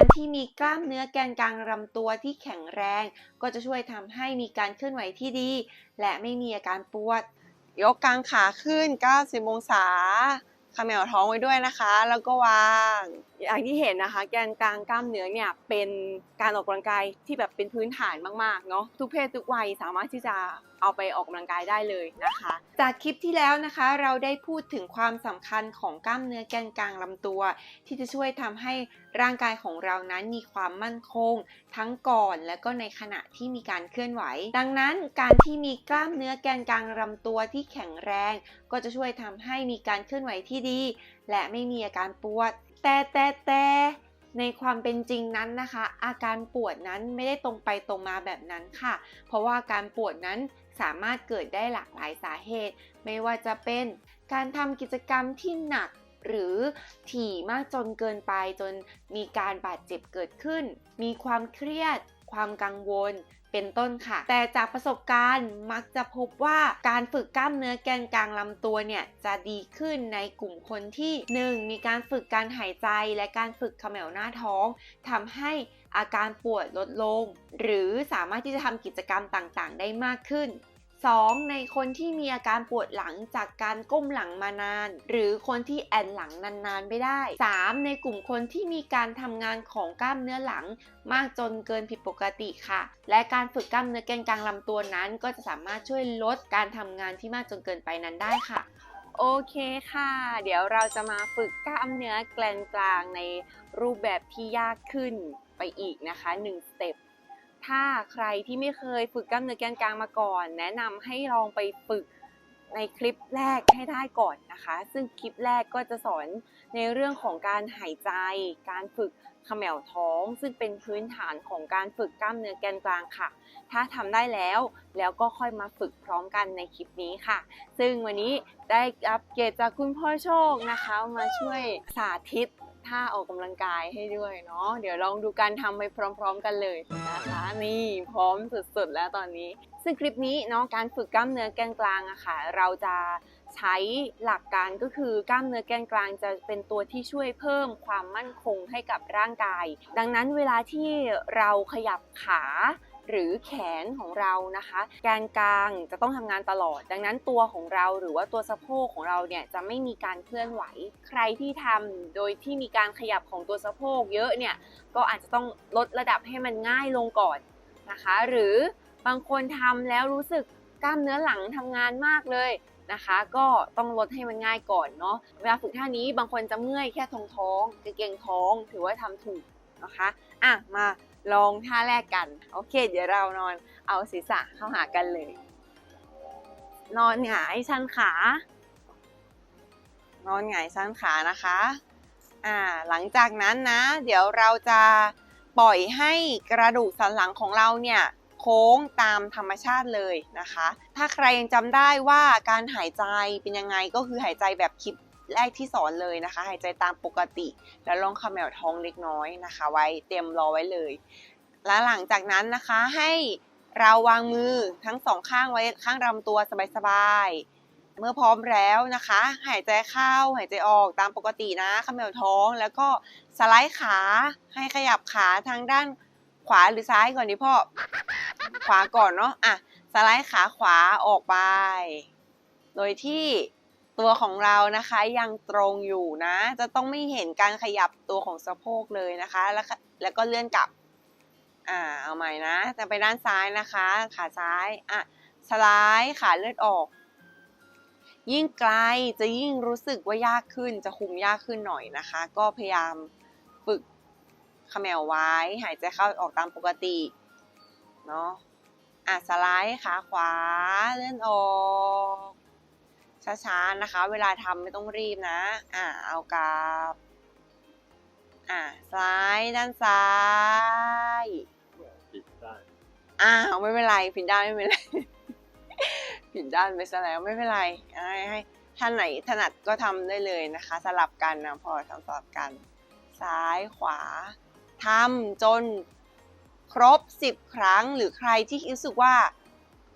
การที่มีกล้ามเนื้อแกนกลางลำตัวที่แข็งแรง ก็จะช่วยทำให้มีการเคลื่อนไหวที่ดี และไม่มีอาการปวด ยกกางขาขึ้น 90 องศาเขมวท้องไว้ด้วยนะคะ แล้วก็วาง อย่างที่เห็นนะคะ แกนกลางกล้ามเนื้อเนี่ยเป็นการออกกำลังกายที่แบบเป็นพื้นฐานมากๆเนาะทุกเพศทุกวัยสามารถที่จะเอาไปออกกำลังกายได้เลยนะคะ จากคลิปที่แล้วนะคะ เราได้พูดถึงความสำคัญของกล้ามเนื้อแกนกลางลำตัว ที่จะช่วยทำให้ร่างกายของเรานั้นมีความมั่นคง ทั้งก่อนและก็ในขณะที่มีการเคลื่อนไหว ดังนั้นการที่มีกล้ามเนื้อแกนกลางลำตัวที่แข็งแรง ก็จะช่วยทำให้มีการเคลื่อนไหวที่ดี และไม่มีอาการปวด แต่แต่แต่ในความเป็นจริงนั้นนะคะ อาการปวดนั้นไม่ได้ตรงไปตรงมาแบบนั้นค่ะ เพราะว่าการปวดนั้นสามารถเกิดได้หลากหลายสาเหตุ ไม่ว่าจะเป็นการทำกิจกรรมที่หนักหรือถี่มากจนเกินไปจนมีการบาดเจ็บเกิดขึ้น มีความเครียด ความกังวล เป็นต้นค่ะ แต่จากประสบการณ์มักจะพบว่าการฝึกกล้ามเนื้อแกนกลางลำตัวเนี่ยจะดีขึ้นในกลุ่มคนที่ 1. มีการฝึกการหายใจและการฝึกเขมวหน้าท้องทำให้อาการปวดลดลง หรือสามารถที่จะทำกิจกรรมต่างๆ ได้มากขึ้น 2. ในคนที่มีอาการปวดหลังจากการก้มหลังมานาน หรือคนที่แอนหลังนานๆไม่ได้ 3. ในกลุ่มคนที่มีการทำงานของกล้ามเนื้อหลังมากจนเกินผิดปกติค่ะ และการฝึกกล้ามเนื้อแกนกลางลำตัวนั้น ก็จะสามารถช่วยลดการทำงานที่มากจนเกินไปนั้นได้ค่ะโอเคค่ะ เดี๋ยวเราจะมาฝึกกล้ามเนื้อแกลนกลางในรูปแบบที่ยากขึ้นไปอีกนะคะ 1 สเต็ป ถ้าใครที่ไม่เคยฝึกกล้ามเนื้อแกนกลางมาก่อน แนะนำให้ลองไปฝึกในคลิปแรกให้ได้ก่อนนะคะ ซึ่งคลิปแรกก็จะสอนในเรื่องของการหายใจ การฝึกเขมวท้อง ซึ่งเป็นพื้นฐานของการฝึกกล้ามเนื้อแกนกลางค่ะ ถ้าทำได้แล้วแล้วก็ค่อยมาฝึกพร้อมกันในคลิปนี้ค่ะ ซึ่งวันนี้ได้รับเกียรติจากคุณพ่อโชคนะคะ มาช่วยสาธิต ท่าออกกำลังกายให้ด้วยเนาะเดี๋ยวลองดูการทำไปพร้อม ๆ กันเลยนะคะนี่พร้อมสุดๆ แล้วตอนนี้ ซึ่งคลิปนี้เนาะการฝึกกล้ามเนื้อแกนกลางอะค่ะ เราจะใช้หลักการก็คือกล้ามเนื้อแกนกลางจะเป็นตัวที่ช่วยเพิ่มความมั่นคงให้กับร่างกาย ดังนั้นเวลาที่เราขยับขา หรือแขนของเรานะคะแกนกลางจะต้องทำงานตลอด ดังนั้นตัวของเราหรือว่าตัวสะโพกของเราเนี่ยจะไม่มีการเคลื่อนไหว ใครที่ทำโดยที่มีการขยับของตัวสะโพกเยอะเนี่ยก็อาจจะต้องลดระดับให้มันง่ายลงก่อนนะคะ หรือบางคนทำแล้วรู้สึกกล้ามเนื้อหลังทำงานมากเลยนะคะ ก็ต้องลดให้มันง่ายก่อนเนาะเวลาฝึกท่านี้บางคนจะเมื่อยแค่ท้องท้องเกรงท้อง ถือว่าทำถูกนะคะ อะ มา ลองท่าแรกกัน โอเค เดี๋ยวเรานอนเอาศีรษะเข้าหากันเลย นอนหงายชันขา นอนหงายชันขานะคะ อ่า หลังจากนั้นนะ เดี๋ยวเราจะปล่อยให้กระดูกสันหลังของเราเนี่ยโค้งตามธรรมชาติเลยนะคะ ถ้าใครยังจำได้ว่าการหายใจเป็นยังไงก็คือหายใจแบบคลิป แรกที่สอนเลยนะคะ หายใจตามปกติ แล้วลองเขมวท้องเล็กน้อยนะคะ ไว้เตรียมรอไว้เลย และหลังจากนั้นนะคะให้เราวางมือทั้งสองข้างไว้ข้างลำตัวสบายๆ เมื่อพร้อมแล้วนะคะ หายใจเข้าหายใจออกตามปกตินะเขมวท้อง แล้วก็สไลด์ขาให้ขยับขาทางด้านขวาหรือซ้ายก่อนดีพ่อ ขวาก่อนเนาะอะสไลด์ขาขวาออกไป โดยที่ ตัวของเรานะคะยังตรงอยู่นะ จะต้องไม่เห็นการขยับตัวของสะโพกเลยนะคะ แล้วแล้วก็เลื่อนกลับ อ่าเอาใหม่นะ จะไปด้านซ้ายนะคะ ขาซ้ายอะสไลด์ขาเลือดออก ยิ่งไกลจะยิ่งรู้สึกว่ายากขึ้นจะคุมยากขึ้นหน่อยนะคะ ก็พยายามฝึกเขมวไว้ หายใจเข้าออกตามปกติเนาะอะสไลด์ขาขวาเลื่อนออก ช้าๆนะคะ เวลาทำไม่ต้องรีบนะ อะเอากลับ อะซ้ายด้านซ้ายปิดได้อ้าวไม่เป็นไรผิดด้านไม่เป็นไรผิดด้านไปซะแล้วไม่เป็นไรให้ให้ท่านไหนถนัดก็ทำได้เลยนะคะ สลับกันนะพอทำสลับกัน ซ้ายขวาทำจนครบ 10 ครั้งหรือใครที่รู้สึกว่า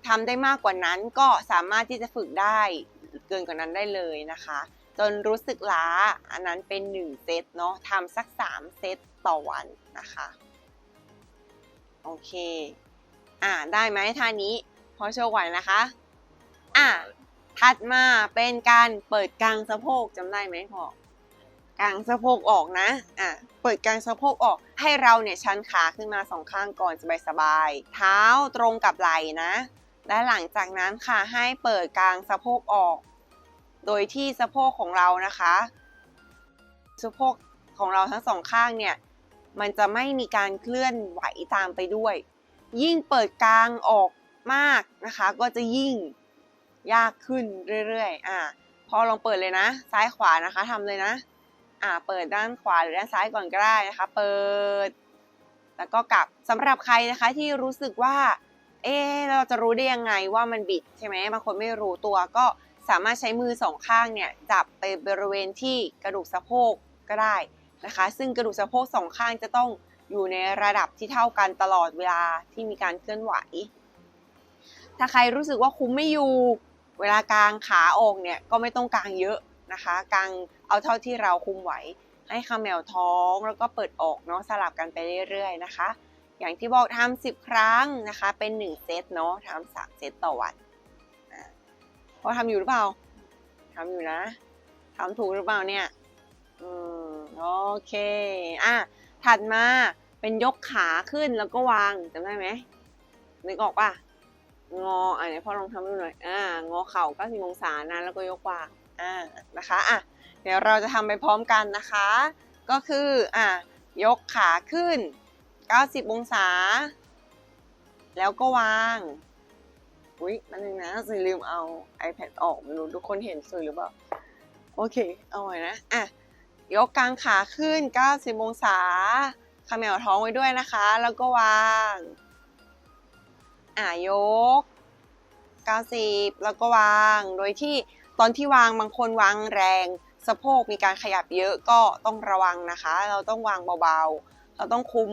ทำได้มากกว่านั้นก็สามารถที่จะฝึกได้เกินกว่านั้นได้เลยนะคะ จนรู้สึกล้าอันนั้นเป็น 1 เซตเนาะทำสัก 3 เซตต่อวันนะคะโอเค อ่า ได้ไหมท่านี้พอโชว์ไหวนะคะ อะถัดมาเป็นการเปิดกลางสะโพกจำได้ไหมพอกลางสะโพกออกนะ อะ เปิดกลางสะโพกออก ให้เราเนี่ยชันขาขึ้นมาสองข้างก่อนสบายๆ เท้าตรงกับไหล่นะ และหลังจากนั้นค่ะให้เปิดกลางสะโพกออก โดยที่สะโพกของเรานะคะสะโพกของเราทั้งสองข้างเนี่ยมันจะไม่มีการเคลื่อนไหวตามไปด้วย ยิ่งเปิดกลางออกมากนะคะ ก็จะยิ่งยากขึ้นเรื่อยๆอะพอลองเปิดเลยนะ ซ้ายขวานะคะทำเลยนะอ่าเปิดด้านขวาหรือด้านซ้ายก่อนก็ได้นะคะ เปิด แล้วก็กลับสำหรับใครนะคะที่รู้สึกว่า เอ๊เราจะรู้ได้ยังไงว่ามันบิดใช่ไหมบางคนไม่รู้ตัวก็ สามารถใช้มือสองข้างเนี่ยจับไปบริเวณที่กระดูกสะโพกก็ได้นะคะ ซึ่งกระดูกสะโพกสองข้างจะต้องอยู่ในระดับที่เท่ากันตลอดเวลาที่มีการเคลื่อนไหว ถ้าใครรู้สึกว่าคุมไม่อยู่เวลากางขาออกเนี่ยก็ไม่ต้องกางเยอะนะคะกางเอาเท่าที่เราคุมไหว ให้ขมวท้องแล้วก็เปิดออกเนาะสลับกันไปเรื่อยๆนะคะ อย่างที่บอกทำสิบครั้งนะคะ เป็น 1 เซตเนาะทำสามเซตต่อวัน พอทำอยู่หรือเปล่าทำอยู่นะทำถูกหรือเปล่าเนี่ยอืมโอเคอะถัดมาเป็นยกขาขึ้นแล้วก็วางจำได้ไหมนึกออกป่ะงออะเดี๋ยวพ่อลองทำดูหน่อยอ่างอเข่า90องศานะแล้วก็ยกวางอ่านะคะอะเดี๋ยวเราจะทำไปพร้อมกันนะคะ ก็คืออะยกขาขึ้น 90 องศา แล้วก็วาง อุ๊ยนั่นนึงนะสิลืมเอา iPad ออกไม่รู้ทุกคนเห็นสวยหรือเปล่า โอเค เอาไว้นะ อะ ยกกลางขาขึ้น 90 องศาเขมวท้องไว้ด้วยนะคะ แล้วก็วาง อะ ยก 90 แล้วก็วาง โดยที่ตอนที่วางบางคนวางแรงสะโพกมีการขยับเยอะก็ต้องระวังนะคะ เราต้องวางเบาๆ เราต้องคุม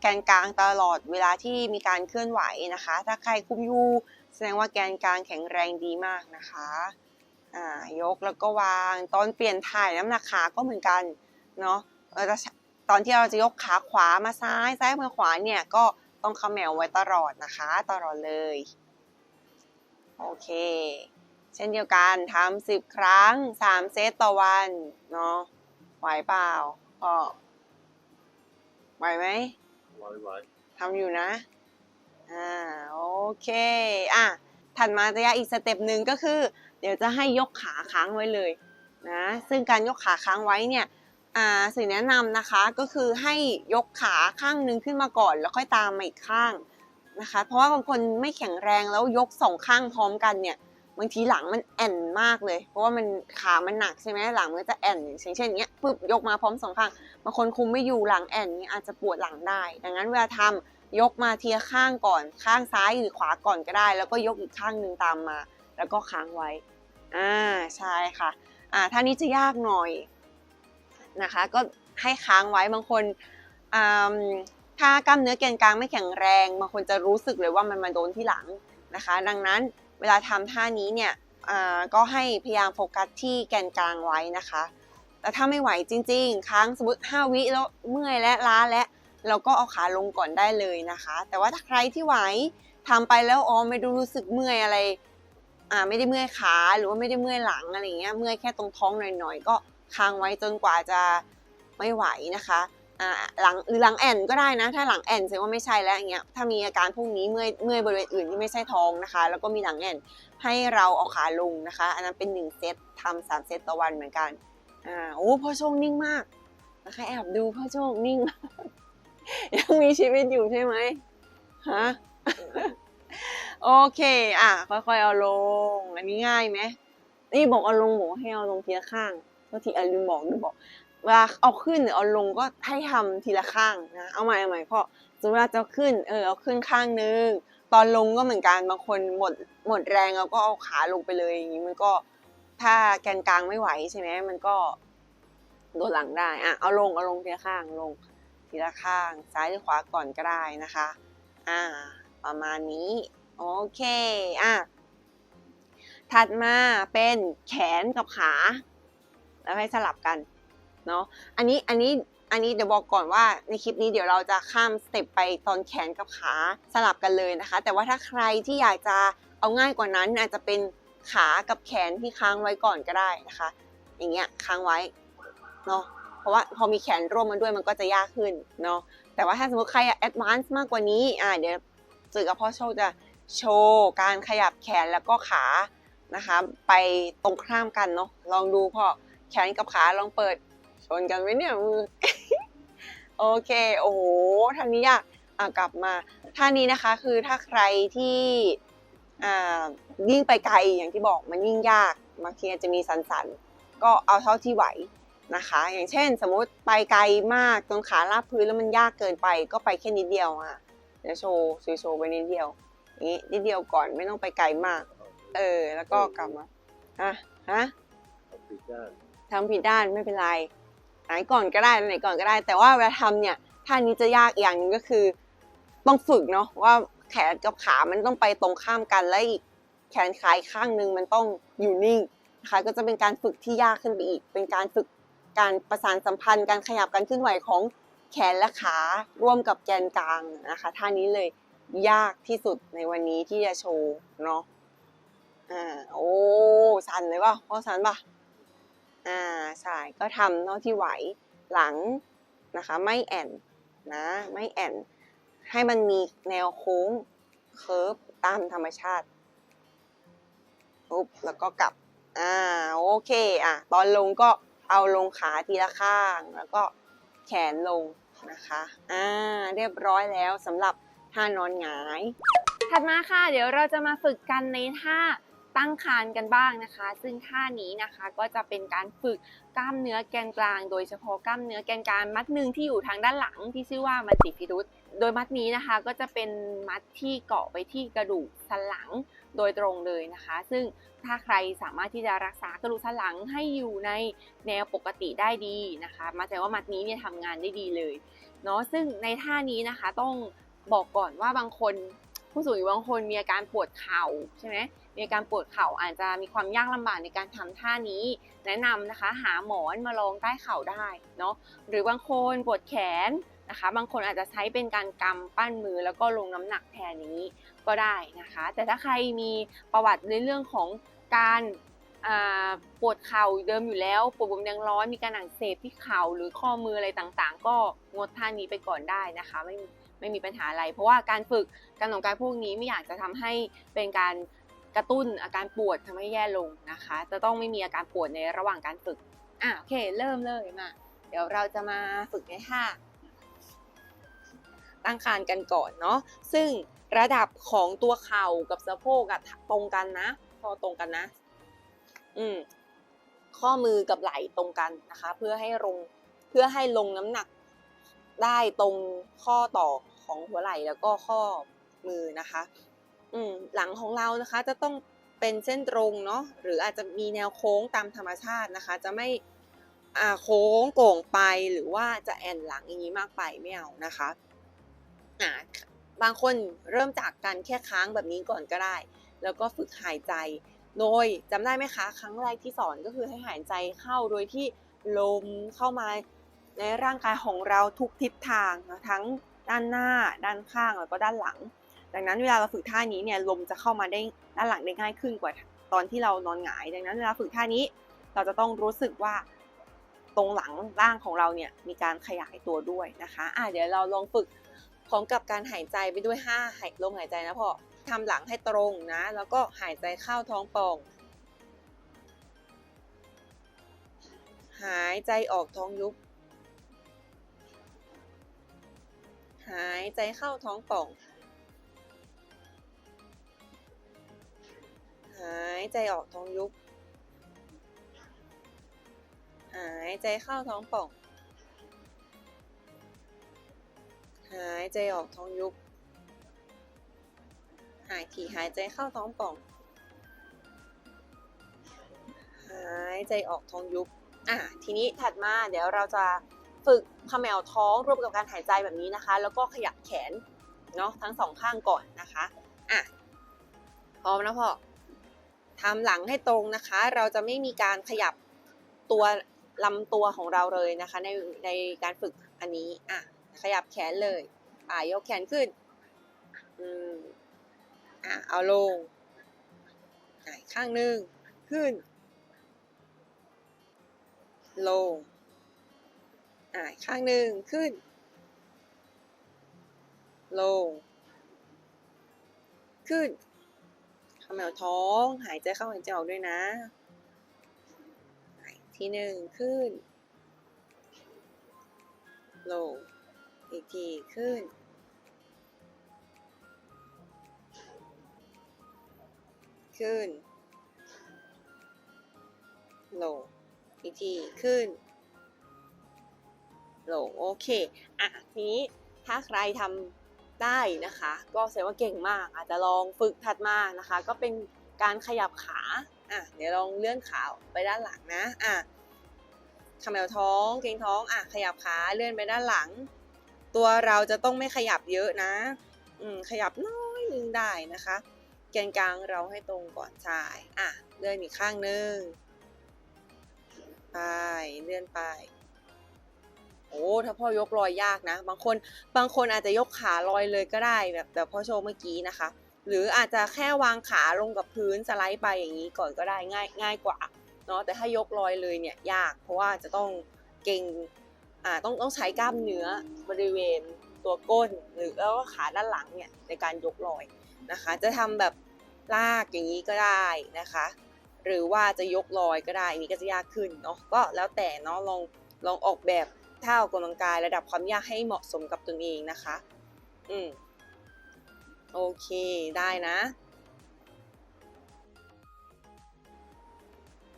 แกนกลางตลอดเวลาที่มีการเคลื่อนไหวนะคะ ถ้าใครคุมอยู่ แสดงว่าแกนกลางแข็งแรงดีมากนะคะอ่ายกแล้วก็วางตอนเปลี่ยนถ่ายน้ำหนักขาก็เหมือนกันเนาะเราจะตอนที่เราจะยกขาขวามาซ้ายซ้ายมาขวาเนี่ยก็ต้องเขมวไว้ตลอดนะคะ ตลอดเลยโอเค เช่นเดียวกันทำสิบครั้งสามเซตต่อวันเนาะไหวเปล่าพ่อไหวไหมไว้ไว้ทำอยู่นะ อ่าโอเคอะถัดมาจะยากอีกสเต็ปหนึ่งก็คือ เดี๋ยวจะให้ยกขาค้างไว้เลยนะซึ่งการยกขาค้างไว้เนี่ยอ่าสิ่งแนะนำนะคะก็คือให้ยกขาข้างหนึงขึ้นมาก่อน แล้วค่อยตามมาอีกข้างนะคะ เพราะว่าบางคนไม่แข็งแรงแล้วยกสองข้างพร้อมกันเนี่ยบางทีหลังมันแอนมากเลย เพราะว่ามันขามันหนักใช่ไหมหลังมันจะแอนอย่างเช่นอย่างเงี้ยปึ๊บยกมาพร้อมสองข้างบางคนคุมไม่อยู่หลังแอนนี่อาจจะปวดหลังได้ ดังนั้นเวลาทำ ยกมาเทีละข้างก่อน ข้างซ้ายหรือขวาก่อนก็ได้ แล้วก็ยกอีกข้างหนึ่งตามมา แล้วก็ค้างไว้ อ่าใช่ค่ะ อ่าท่านี้จะยากหน่อยนะคะ ก็ให้ค้างไว้บางคนอ่าถ้ากล้ามเนื้อแกนกลางไม่แข็งแรงบางคนจะรู้สึกเลยว่ามันมาโดนที่หลังนะคะ ดังนั้นเวลาทำท่านี้เนี่ยอ่าก็ให้พยายามโฟกัสที่แกนกลางไว้นะคะ แต่ถ้าไม่ไหวจริง ๆ ค้างสมมติ 5 วิแล้วเมื่อยและล้าและ เราก็เอาขาลงก่อนได้เลยนะคะ แต่ว่าถ้าใครที่ไหวทำไปแล้วอ๋อไม่ดูรู้สึกเมื่อยอะไรอ่าไม่ได้เมื่อยขาหรือว่าไม่ได้เมื่อยหลังอะไรเงี้ยเมื่อยแค่ตรงท้องหน่อยๆก็ค้างไว้จนกว่าจะไม่ไหวนะคะอ่าหลังหรือหลังแอนก็ได้นะ ถ้าหลังแอนแสดงว่าไม่ใช่แล้วอย่างเงี้ยถ้ามีอาการพวกนี้เมื่อยเมื่อยบริเวณอื่นที่ไม่ใช่ท้องนะคะ แล้วก็มีหลังแอนให้เราเอาขาลงนะคะ อันนั้นเป็นหนึ่งเซตทำสามเซตต่อวันเหมือนกันอ่าโอ้พ่อโชคนิ่งมากนะคะแอบดูพ่อโชคนิ่งมาก ยังมีชีวิตอยู่ใช่ไหมฮะโอเค อะ ค่อยๆเอาลง อันนี้ง่ายไหมนี่บอกเอาลงบอกว่าให้เอาลงทีละข้างบางทีอะลืมบอกลืมบอก เวลาเอาขึ้นหรือเอาลงก็ให้ทำทีละข้างนะ เอาใหม่เอาใหม่พ่อสมมติเวลาจะเอาขึ้น เออ เอาขึ้นข้างนึง ตอนลงก็เหมือนกัน บางคนหมดหมดแรงเราก็เอาขาลงไปเลยอย่างนี้มันก็ถ้าแกนกลางไม่ไหวใช่ไหมมันก็โดนหลังได้ อะ เอาลงเอาลงทีละข้างลง ทีละข้างซ้ายหรือขวาก่อนก็ได้นะคะ อ่า ประมาณนี้ โอเค อะ ถัดมาเป็นแขนกับขา แล้วให้สลับกัน เนาะ อันนี้ อันนี้ อันนี้เดี๋ยวบอกก่อนว่าในคลิปนี้เดี๋ยวเราจะข้ามสเต็ปไปตอนแขนกับขาสลับกันเลยนะคะ แต่ว่าถ้าใครที่อยากจะเอาง่ายกว่านั้นอาจจะเป็นขากับแขนที่ค้างไว้ก่อนก็ได้นะคะ อย่างเงี้ยค้างไว้ เนาะ ราะว่าพอมีแขนร่วมมาด้วยมันก็จะยากขึ้นเนาะแต่ว่าถ้าสมมติใครแอดวานซ์มากกว่านี้อ่าเดี๋ยวสื่อกับพ่อโชว์จะโชว์การขยับแขนแล้วก็ขานะคะ ไปตรงข้ามกันเนาะลองดูพ่อแขนกับขาลองเปิดชนกันไหมเนี่ยมือโอเคโอ้โหทางนี้ยากอะกลับมาท่านี้นะคะคือถ้าใครที่อ่ายิ่งไปไกลอย่างที่บอกมันยิ่งยากบางทีอาจจะมีสันๆก็เอาเท่าที่ไหว นะคะ อย่างเช่น สมมุติไปไกลมากจนขาลาบพื้นแล้วมันยากเกินไป ก็ไปแค่นิดเดียวอะเดี๋ยวโชว์โชว์ไปนิดเดียวอย่างนี้นิดเดียวก่อนไม่ต้องไปไกลมาก เออ แล้วก็กลับมาอะฮะปิดด้านทำผิดด้านไม่เป็นไรไหนก่อนก็ได้ไหนก่อนก็ได้ แต่ว่าเวลาทำเนี่ยท่านี้จะยากอีกอย่างหนึงก็คือ ต้องฝึกเนาะว่าแขนกับขามันต้องไปตรงข้ามกันและอีกแขนขาอีกข้างหนึ่งมันต้องอยู่นิ่งนะคะก็จะเป็นการฝึกที่ยากขึ้นไปอีก เป็นการฝึก การประสานสัมพันธ์การขยับการเคลื่อนไหวของแขนและขาร่วมกับแกนกลางนะคะท่านี้เลยยากที่สุดในวันนี้ที่จะโชว์เนาะอ่าโอ้สันเลยป่ะพ่อสันป่ะอ่าใช่ก็ทำเท่าที่ไหวหลังนะคะไม่แอนนะไม่แอนให้มันมีแนวโค้งเคิร์ฟตามธรรมชาติปุ๊บแล้วก็กลับอ่าโอเคอะตอนลงก็ เอาลงขาทีละข้าง แล้วก็แขนลงนะคะอ่าเรียบร้อยแล้วสำหรับท่านอนหงาย ถัดมาค่ะ เดี๋ยวเราจะมาฝึกกันในท่าตั้งคานกันบ้างนะคะ ซึ่งท่านี้นะคะก็จะเป็นการฝึกกล้ามเนื้อแกนกลาง โดยเฉพาะกล้ามเนื้อแกนกลางมัดหนึ่งที่อยู่ทางด้านหลังที่ชื่อว่ามัดติฟิรุสโดยมัดนี้นะคะก็จะเป็นมัดที่เกาะไปที่กระดูกสันหลัง โดยตรงเลยนะคะ ซึ่งถ้าใครสามารถที่จะรักษากระดูกสันหลังให้อยู่ในแนวปกติได้ดีนะคะ มาแต่ว่ามัดนี้เนี่ยทำงานได้ดีเลยเนาะซึ่งในท่านี้นะคะต้องบอกก่อนว่าบางคนผู้สูงอายุบางคนมีอาการปวดเข่าใช่ไหมมีอาการปวดเข่าอาจจะมีความยากลำบากในการทำท่านี้ แนะนำนะคะหาหมอนมาลองใต้เข่าได้เนาะหรือบางคนปวดแขน นะคะ บางคนอาจจะใช้เป็นการกำปั้นมือแล้วก็ลงน้ำหนักแทนนี้ก็ได้นะคะ แต่ถ้าใครมีประวัติในเรื่องของการปวดเข่าเดิมอยู่แล้วปวดบวมแดงร้อนมีการอักเสบที่เข่าหรือข้อมืออะไรต่างๆ ก็งดท่านี้ไปก่อนได้นะคะไม่ไม่มีปัญหาอะไร เพราะว่าการฝึกการออกกำลังกายพวกนี้ไม่อยากจะทำให้เป็นการกระตุ้นอาการปวดทำให้แย่ลงนะคะ จะต้องไม่มีอาการปวดในระหว่างการฝึกอะโอเค เริ่มเลยมาเดี๋ยวเราจะมาฝึกในท่า ตั้งคานกันก่อนเนาะซึ่งระดับของตัวเข่ากับสะโพกอะตรงกันนะ พอตรงกันนะ อืมข้อมือกับไหล่ตรงกันนะคะ เพื่อให้ลงเพื่อให้ลงน้ำหนักได้ตรงข้อต่อของหัวไหล่แล้วก็ข้อมือนะคะ อืมหลังของเรานะคะจะต้องเป็นเส้นตรงเนาะหรืออาจจะมีแนวโค้งตามธรรมชาตินะคะ จะไม่อ่าโค้งโก่งไปหรือว่าจะแอนหลังอย่างนี้มากไปไม่เอานะคะ อ่าบางคนเริ่มจากการแค่ค้างแบบนี้ก่อนก็ได้ แล้วก็ฝึกหายใจ โดยจำได้ไหมคะ ครั้งแรกที่สอนก็คือให้หายใจเข้าโดยที่ลมเข้ามาในร่างกายของเราทุกทิศทางนะทั้งด้านหน้า ด้านข้างแล้วก็ด้านหลัง ดังนั้นเวลาเราฝึกท่านี้เนี่ยลมจะเข้ามาได้ด้านหลังได้ง่ายขึ้นกว่าตอนที่เรานอนหงาย ดังนั้นเวลาฝึกท่านี้เราจะต้องรู้สึกว่าตรงหลังล่างของเราเนี่ยมีการขยายตัวด้วยนะคะอะเดี๋ยวเราลองฝึก พร้อมกับการหายใจไปด้วยห้าหายลมหายใจนะพ่อทำหลังให้ตรงนะ แล้วก็หายใจเข้าท้องป่อง หายใจออกท้องยุบ หายใจเข้าท้องป่อง หายใจออกท้องยุบ หายใจเข้าท้องป่อง หายใจออกท้องยุบ หายทีหายใจเข้าท้องป่อง หายใจออกท้องยุบ อะทีนี้ถัดมาเดี๋ยวเราจะฝึกเขมวท้องร่วมกับการหายใจแบบนี้นะคะ แล้วก็ขยับแขนเนาะทั้งสองข้างก่อนนะคะอะพร้อมนะพ่อทำหลังให้ตรงนะคะ เราจะไม่มีการขยับตัวลำตัวของเราเลยนะคะ ในในการฝึกอันนี้อะ ขยับแขนเลย อะยกแขนขึ้น อืมอะเอาลงอะอีกข้างหนึ่งขึ้น ลงอ่าอีกข้างหนึ่งขึ้น ลง ขึ้นขมวท้อง หายใจเข้าหายใจออกด้วยนะทีหนึ่งขึ้น ลง อีกทีขึ้น ขึ้น ลง อีกทีขึ้น ลง โอเค อะ ทีนี้ถ้าใครทำได้นะคะ ก็แสดงว่าเก่งมาก อาจจะลองฝึกถัดมานะคะ ก็เป็นการขยับขา อะ เดี๋ยวลองเลื่อนขาไปด้านหลังนะ อะขมวท้อง เกร็งท้อง อะ ขยับขา เลื่อนไปด้านหลัง ตัวเราจะต้องไม่ขยับเยอะนะ อืมขยับน้อยนึงได้นะคะ แกนกลางเราให้ตรงก่อนใช่อะเลื่อนอีกข้างนึงไปเลื่อนไปโอ้ถ้าพ่อยกลอยยากนะ บางคนบางคนอาจจะยกขาลอยเลยก็ได้แบบแบบพ่อโชว์เมื่อกี้นะคะ หรืออาจจะแค่วางขาลงกับพื้นสไลด์ไปอย่างนี้ก่อนก็ได้ง่ายง่ายกว่าเนาะแต่ถ้ายกลอยเลยเนี่ยยาก เพราะว่าจะต้องเก่ง อ่าต้องต้องใช้กล้ามเนื้อบริเวณตัวก้นหรือแล้วก็ขาด้านหลังเนี่ยในการยกลอยนะคะ จะทำแบบลากอย่างนี้ก็ได้นะคะ หรือว่าจะยกลอยก็ได้อันนี้ก็จะยากขึ้นเนาะก็แล้วแต่เนาะลองลองออกแบบท่าออกกำลังกายระดับความยากให้เหมาะสมกับตนเองนะคะ อืมโอเคได้นะ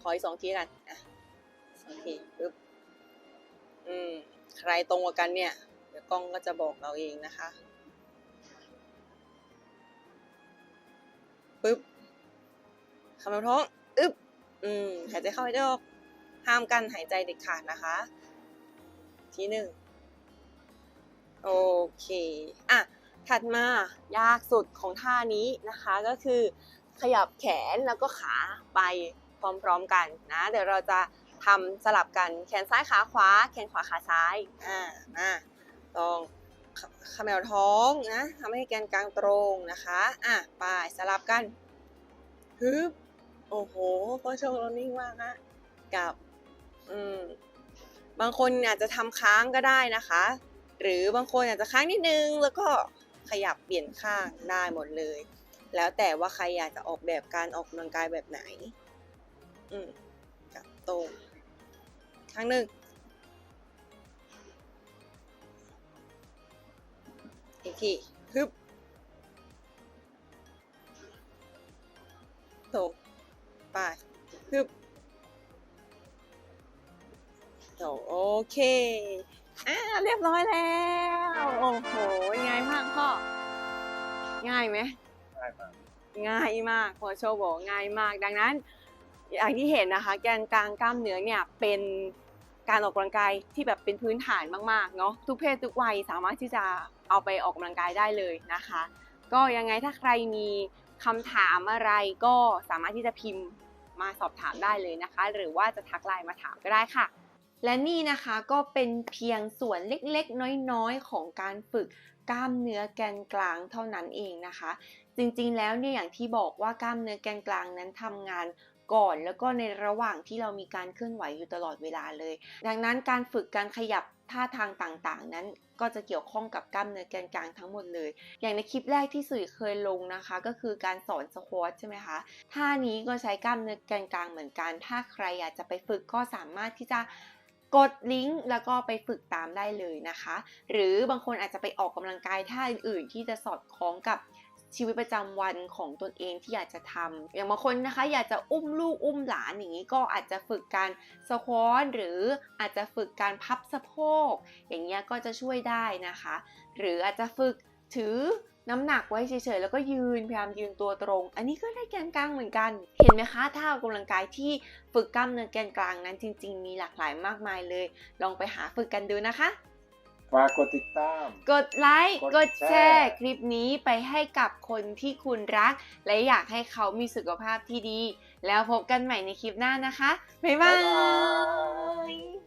ขออีกสองทีกันอะสองทีปึ๊บ ใครตรงกว่ากันเนี่ย เดี๋ยวกล้องก็จะบอกเราเองนะคะปึ๊บคำนท้องอึ๊บอืมหายใจเข้าหายใจออกห้ามกันหายใจเด็ดขาดนะคะ ทีหนึ่งโอเค อะ ถัดมายากสุดของท่านี้นะคะก็คือขยับแขนแล้วก็ขาไปพร้อมๆกันนะ เดี๋ยวเราจะ ทำสลับกันแขนซ้ายขาขวา แขนขวาขาซ้ายอ่ามาลองเขเขมวท้องนะทำให้แกนกลางตรงนะคะอะไปสลับกันฮึบโอ้โหพ่อโชว์เรานิ่งมากฮะกับอืมบางคนอาจจะทำค้างก็ได้นะคะ หรือบางคนอาจจะค้างนิดนึงแล้วก็ขยับเปลี่ยนข้างได้หมดเลย แล้วแต่ว่าใครอยากจะออกแบบการออกกำลังกายแบบไหน อืมกับตรง ข้างหนึ่งอีกทีฮึบตรงไปฮึบโอ้โอเค อ่าเรียบร้อยแล้ว โอ้โหง่ายมากพ่อ ง่ายไหมง่ายมากง่ายมากพอโชว์บอกง่ายมากดังนั้นอย่างที่เห็นนะคะ แกนกลางกล้ามเนื้อเนี่ยเป็น การออกกำลังกายที่แบบเป็นพื้นฐานมากๆเนาะทุกเพศทุกวัยสามารถที่จะเอาไปออกกำลังกายได้เลยนะคะ ก็ยังไงถ้าใครมีคำถามอะไรก็สามารถที่จะพิมพ์มาสอบถามได้เลยนะคะ หรือว่าจะทักไลน์มาถามก็ได้ค่ะ และนี่นะคะก็เป็นเพียงส่วนเล็กๆ น้อยๆ ของการฝึกกล้ามเนื้อแกนกลางเท่านั้นเองนะคะ จริงๆแล้วเนี่ยอย่างที่บอกว่ากล้ามเนื้อแกนกลางนั้นทำงาน ก่อน แล้วก็ในระหว่างที่เรามีการเคลื่อนไหวอยู่ตลอดเวลาเลย ดังนั้นการฝึกการขยับท่าทางต่างๆ นั้นก็จะเกี่ยวข้องกับกล้ามเนื้อแกนกลางทั้งหมดเลย อย่างในคลิปแรกที่สุยเคยลงนะคะ ก็คือการสอนสควอตใช่ไหมคะ ท่านี้ก็ใช้กล้ามเนื้อแกนกลางเหมือนกัน ถ้าใครอยากจะไปฝึกก็สามารถที่จะกดลิงก์แล้วก็ไปฝึกตามได้เลยนะคะ หรือบางคนอาจจะไปออกกำลังกายท่าอื่นๆ ที่จะสอดคล้องกับ ชีวิตประจำวันของตนเองที่อยากจะทำอย่างบางคนนะคะ อยากจะอุ้มลูกอุ้มหลานอย่างนี้ก็อาจจะฝึกการสควอตหรืออาจจะฝึกการพับสะโพก อย่างเงี้ยก็จะช่วยได้นะคะ หรืออาจจะฝึกถือน้ำหนักไว้เฉยๆ แล้วก็ยืนพยายามยืนตัวตรง อันนี้ก็ได้แกนกลางเหมือนกัน เห็นไหมคะถ้าออกกำลังกายที่ฝึกกล้ามเนื้อแกนกลางนั้นจริง ๆ มีหลากหลายมากมายเลย ลองไปหาฝึกกันดูนะคะ ฝากกดติดตาม กดไลค์กกดดแชแชร์ร์ คลิปนี้ไปให้กับคนที่คุณรัก และอยากให้เขามีสุขภาพที่ดี แล้วพบกันใหม่ในคลิปหน้านะคะ บ๊ายบาย